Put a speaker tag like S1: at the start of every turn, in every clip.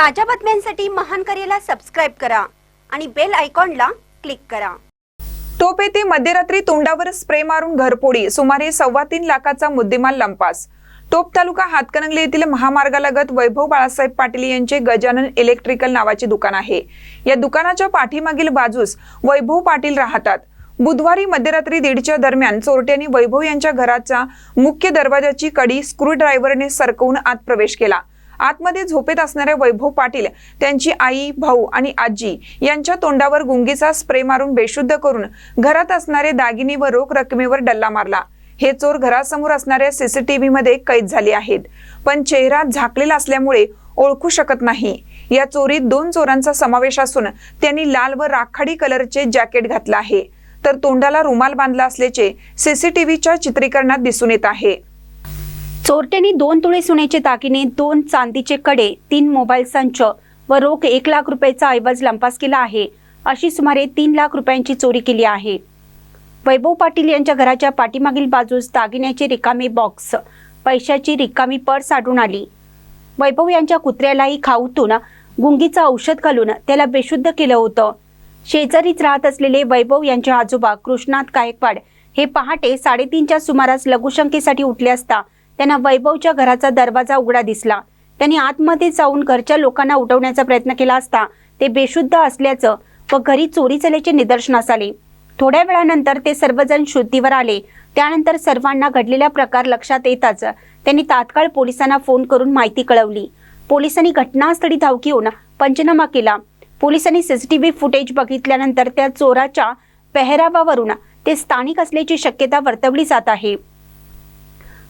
S1: ताज्या बातम्यांसाठी महान करेला सबस्क्राईब करा आणि बेल आयकॉनला क्लिक करा.
S2: टोप येथे मध्यरात्री तोंडावर स्प्रे मारून घरपोडी सुमारे सव्वा तीन लाखाचा मुद्देमाल लंपास. टोप तालुका हातकणंगले येथील महामार्गालगत वैभव बाळासाहेब पाटील यांचे गजानन इलेक्ट्रिकल नावाचे दुकान आहे. या दुकानाच्या पाठीमागील बाजूस वैभव पाटील राहतात. बुधवारी मध्यरात्री दीडच्या दरम्यान चोरट्यांनी वैभव यांच्या घराचा मुख्य दरवाजाची कडी स्क्रू ड्रायव्हरने सरकवून आत प्रवेश केला. आतमध्ये झोपेत असणारे वैभव पाटील त्यांची आई भाऊ आणि आजी यांच्या तोंडावर गुंगीचा स्प्रे मारून बेशुद्ध करून घरात असणारे दागिने व रोख रकमेवर डल्ला मारला. हे चोर घरासमोर असणाऱ्या सीसीटीव्ही मध्ये कैद झाले आहेत. पण चेहरा झाकलेला असल्यामुळे ओळखू शकत नाही. या चोरीत दोन चोरांचा समावेश असून त्यांनी लाल व राखाडी कलरचे जॅकेट घातलं आहे. तर तोंडाला रुमाल बांधला असल्याचे सीसीटीव्हीच्या चित्रीकरणात दिसून येत आहे.
S1: चोरट्यांनी दोन तोळे सोन्याचे दागिने दोन चांदीचे कडे तीन मोबाईल संच व रोख एक लाख रुपयाचा ऐवज लंपास केला आहे. अशी सुमारे तीन लाख रुपयांची चोरी केली आहे. वैभव पाटील यांच्या घराच्या पाठीमागील बाजूस दागिन्याचे रिकामे बॉक्स पैशाची रिकामी पर्स आढळून आली. वैभव यांच्या कुत्र्यालाही खाऊतून गुंगीचं औषध घालून त्याला बेशुद्ध केलं होतं. शेजारीच राहत असलेले वैभव यांचे आजोबा कृष्णात गायकवाड हे पहाटे साडेतीनच्या सुमारास लघुशंकेसाठी उठले असता त्यांना वैभवच्या घराचा दरवाजा उघडा दिसला. त्यांनी आतमध्ये जाऊन घरच्या लोकांना उठवण्याचा प्रयत्न केला असता ते बेशुद्ध असल्याचं व घरी चोरी झाल्याचे निदर्शनास आले. थोड्या वेळानंतर ते सर्वजण शुद्धीवर आले. त्यानंतर सर्वांना घडलेला प्रकार लक्षात येताच त्यांनी तात्काळ पोलिसांना फोन करून माहिती कळवली. पोलिसांनी घटनास्थळी धाव घेऊन पंचनामा केला. पोलिसांनी सीसीटीव्ही फुटेज बघितल्यानंतर त्या चोराच्या पेहरावावरून ते स्थानिक असल्याची शक्यता वर्तवली जात आहे.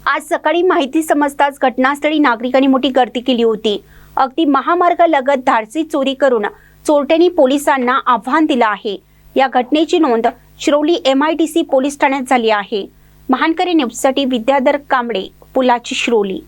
S1: आज सकाळी माहिती समजताच घटनास्थळी नागरिकांनी मोठी गर्दी केली होती. अगदी महामार्गालगत धाडसी चोरी करून चोरट्यांनी पोलिसांना आव्हान दिलं आहे. या घटनेची नोंद शिरोली सी पोलीस ठाण्यात झाली आहे. महानकरी न्यूजसाठी विद्याधर कांबळे पुलाची शिरोली.